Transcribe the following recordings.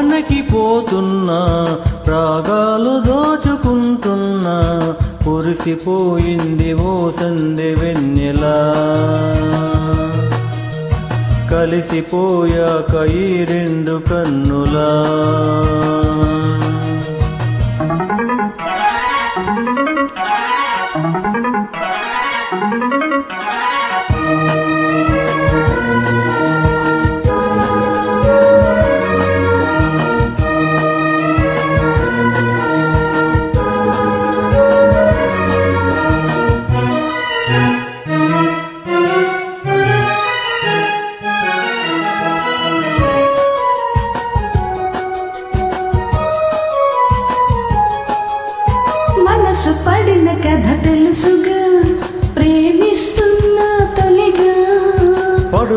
తీగ రాగాలు దోచుకుంటున్నా కురిసిపోయింది ఓ సంధి వెన్నెలా. కలిసిపోయాక ఈ రెండు కన్నులా.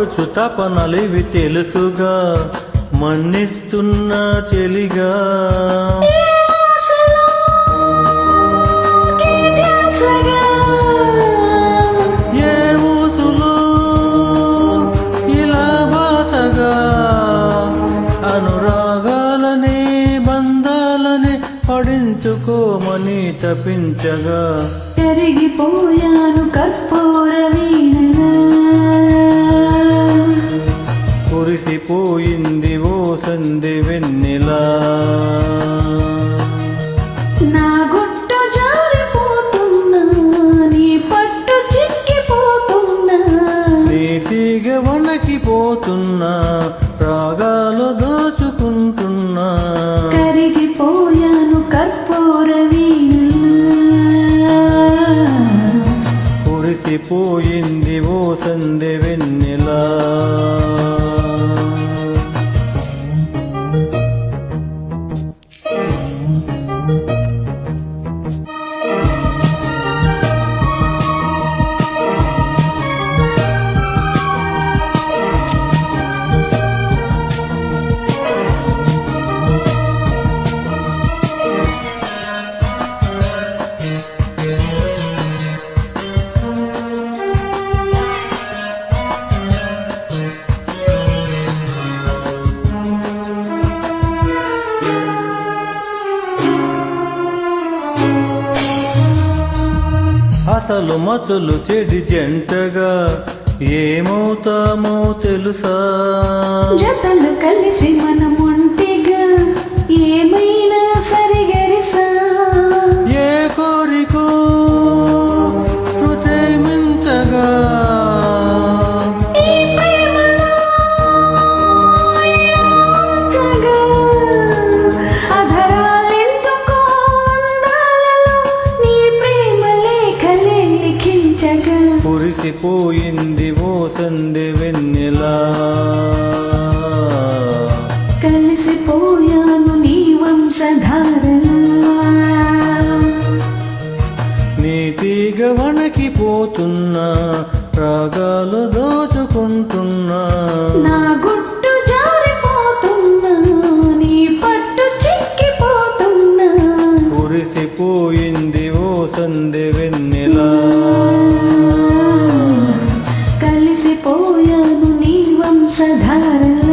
పడుచు తపనలివి తెలుసుగా మన్నిస్తున్న చెలిగా. ఆశలో ఈ ఇలా బాసగా అనురాగాలని బంధాలని పడించుకోమని తపించగా. కరిగిపోయాను కర్పూర వీణలా వనకిపోతున్నా రాగాలు దోచుకుంటున్నా. కరిగిపోయాను కర్పూర వీణలా కురిసిపోయింది ఆశలు మసలు చెడి జంటగా ఏమవుతామో తెలుసా? జతలు కలిసి మనముంటిగా ఏమైనా సరిగా కురిసిపోయింది ఓ సంధి వెన్నెలా. కలిసిపోయాను నీ వంశధారలా నీ తీగ వణకిపోతున్నా రాగాలు దోచుకుంటున్నా మరచిపోయాను నీ వంశధార.